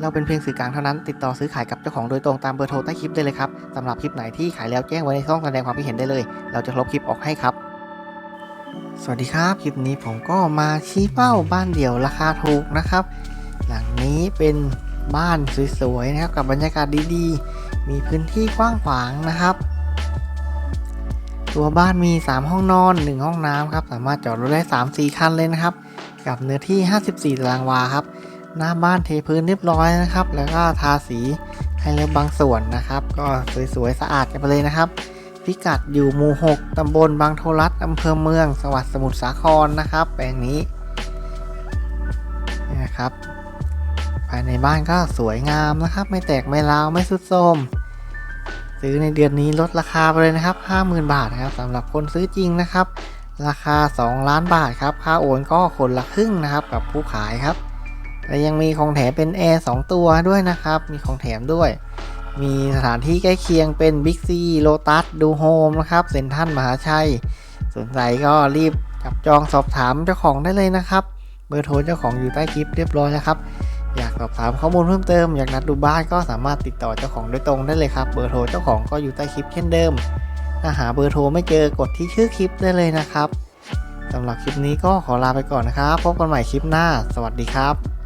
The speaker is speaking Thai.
เราเป็นเพียงสื่อกลางเท่านั้น ติดต่อซื้อขายกับเจ้าของโดยตรงตามเบอร์โทรใต้คลิปได้เลยครับสำหรับคลิปไหนที่ขายแล้วแจ้งไว้ในช่องแสดงความคิดเห็นได้เลย เราจะลบคลิปออกให้ครับ สวัสดีครับ คลิปนี้ผมก็มาชี้เป้าบ้านเดี่ยวราคาถูกนะครับ หลังนี้เป็นบ้านสวยๆนะครับกับบรรยากาศดีๆ มีพื้นที่กว้างขวางนะครับ ตัวบ้านมี 3 ห้องนอน 1 ห้องน้ำครับสามารถจอดรถได้ 3-4 คันเลยนะครับ กับเนื้อที่ 54 ตารางวาครับ หน้าบ้านเทพื้นเรียบร้อยนะครับ แล้วก็ทาสีให้แล้วบางส่วนนะครับ ก็สวยๆสะอาดกันไปเลยนะครับ พิกัดอยู่หมู่ 6ตำบลบางโทรัสอำเภอเมืองสวัสดิ์สมุทรสาครนะครับ แปลงนี้นี่นะครับ ภายในบ้านก็สวยงามนะครับ ไม่แตกไม่ร้าวไม่สุดโทรมซื้อในเดือนนี้ลดราคาไปเลยนะครับ 50,000 บาทนะครับสำหรับคนซื้อจริงนะครับ ราคา 2 ล้านบาทครับ ค่าโอนก็คนละครึ่งนะครับกับผู้ขายครับ และยังมีของแถมเป็นแอร์2ตัวด้วยนะครับ มีของแถมด้วย มีสถานที่ใกล้เคียงเป็น Big C Lotus ดูโฮมนะครับเซ็นทรัลมหาชัย สนใจก็รีบจับจองสอบถามเจ้าของได้เลยนะครับ เบอร์โทรเจ้าของอยู่ใต้คลิปเรียบร้อยแล้วครับ อยากสอบถามข้อมูลเพิ่มเติมอยากนัดดูบ้านก็สามารถติดต่อเจ้าของโดยตรงได้เลยครับ เบอร์โทรเจ้าของก็อยู่ใต้คลิปเช่นเดิม ถ้าหาเบอร์โทรไม่เจอกดที่ชื่อคลิปได้เลยนะครับสำหรับคลิปนี้ก็ขอลาไปก่อนนะครับ พบกันใหม่คลิปหน้า สวัสดีครับ